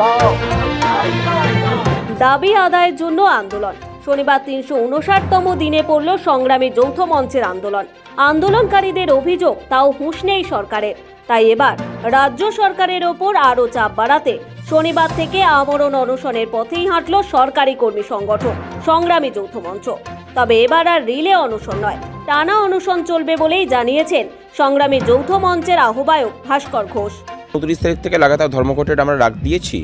দাও দাবি আদায়ের জন্য আন্দোলন। শনিবার তিনশো উনষাটতম দিনে পড়ল সংগ্রামী যৌথ মঞ্চের আন্দোলন। আন্দোলনকারীদের অভিযোগ, তাও হুঁশ নেই সরকারের। তাই এবার রাজ্য সরকারের ওপর আরও চাপ বাড়াতে শনিবার থেকে আমরণ অনশনের পথেই হাঁটল সরকারি কর্মী সংগঠন, সংগ্রামী যৌথ মঞ্চ। তবে এবার আর রিলে অনশন নয়, টানা অনশন চলবে বলেই জানিয়েছেন সংগ্রামী যৌথ মঞ্চের আহ্বায়ক ভাস্কর ঘোষ। উনত্রিশ তারিখ থেকে লাগাতার ধর্মঘটের আমরা রাগ দিয়েছি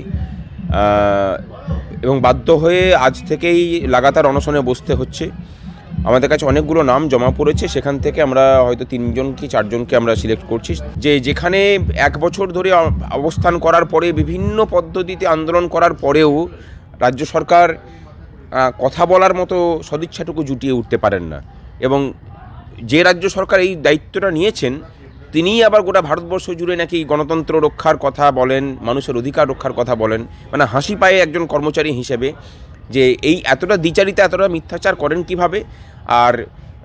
এবং বাধ্য হয়ে আজ থেকেই লাগাতার অনশনে বসতে হচ্ছে। আমাদের কাছে অনেকগুলো নাম জমা পড়েছে, সেখান থেকে আমরা হয়তো তিনজন কি চারজনকে আমরা সিলেক্ট করছি। যে যেখানে এক বছর ধরে অবস্থান করার পরে, বিভিন্ন পদ্ধতিতে আন্দোলন করার পরেও রাজ্য সরকার কথা বলার মতো সদিচ্ছাটুকু জুটিয়ে উঠতে পারেন না। এবং যে রাজ্য সরকার এই দায়িত্বটা নিয়েছেন, তিনিই আবার গোটা ভারতবর্ষ জুড়ে নাকি গণতন্ত্র রক্ষার কথা বলেন, মানুষের অধিকার রক্ষার কথা বলেন মানে হাসি পায়ে একজন কর্মচারী হিসেবে যে এই এতটা দ্বিচারিতা, এতটা মিথ্যাচার করেন কীভাবে? আর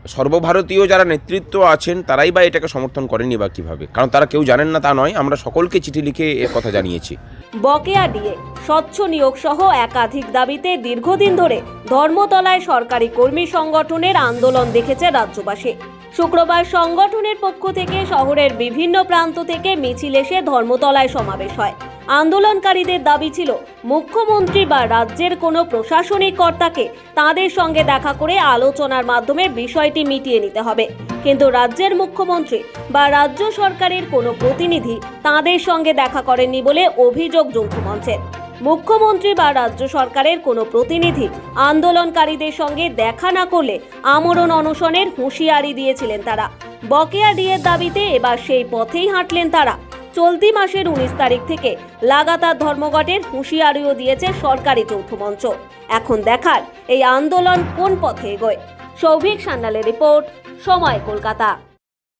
সর্বভারতীয় যারা নেতৃত্ব আছেন, তারাই বা এটাকে সমর্থন করেনি বা কীভাবে? কারণ তারা কেউ জানেন না তা নয়, আমরা সকলকে চিঠি লিখে এর কথা জানিয়েছি। বকেয়া ডিএ স্বচ্ছ নিয়োগ সহ একাধিক দাবিতে দীর্ঘদিন ধরে ধর্মতলায় সরকারি কর্মী সংগঠনের আন্দোলন দেখেছে রাজ্যবাসী। শুক্রবার সংগঠনের পক্ষ থেকে শহরের বিভিন্ন প্রান্ত থেকে মিছিল এসে ধর্মতলায় সমাবেশ হয়। আন্দোলনকারীদের দাবি ছিল, মুখ্যমন্ত্রী বা রাজ্যের কোনো প্রশাসনিক কর্তাকে তাদের সঙ্গে দেখা করে আলোচনার মাধ্যমে বিষয়টি মিটিয়ে নিতে হবে। কিন্তু রাজ্যের মুখ্যমন্ত্রী বা রাজ্য সরকারের কোনো প্রতিনিধি তাদের সঙ্গে দেখা করেননি বলে অভিযোগ যৌথ মঞ্চের। মুখ্যমন্ত্রী বা রাজ্য সরকারের কোনো প্রতিনিধি আন্দোলনকারীদের সঙ্গে দেখা না করলে আমরণ অনশনের হুঁশিয়ারি দিয়েছিলেন তারা। বকেয়া ডিএর দাবিতে এবার সেই পথেই হাঁটলেন তারা। চলতি মাসের উনিশ তারিখ থেকে লাগাতার ধর্মঘটের হুঁশিয়ারিও দিয়েছে সরকারি যৌথ মঞ্চ। এখন দেখার এই আন্দোলন কোন পথে এগোয়? সৌভিক সান্নালের রিপোর্ট, সময় কলকাতা।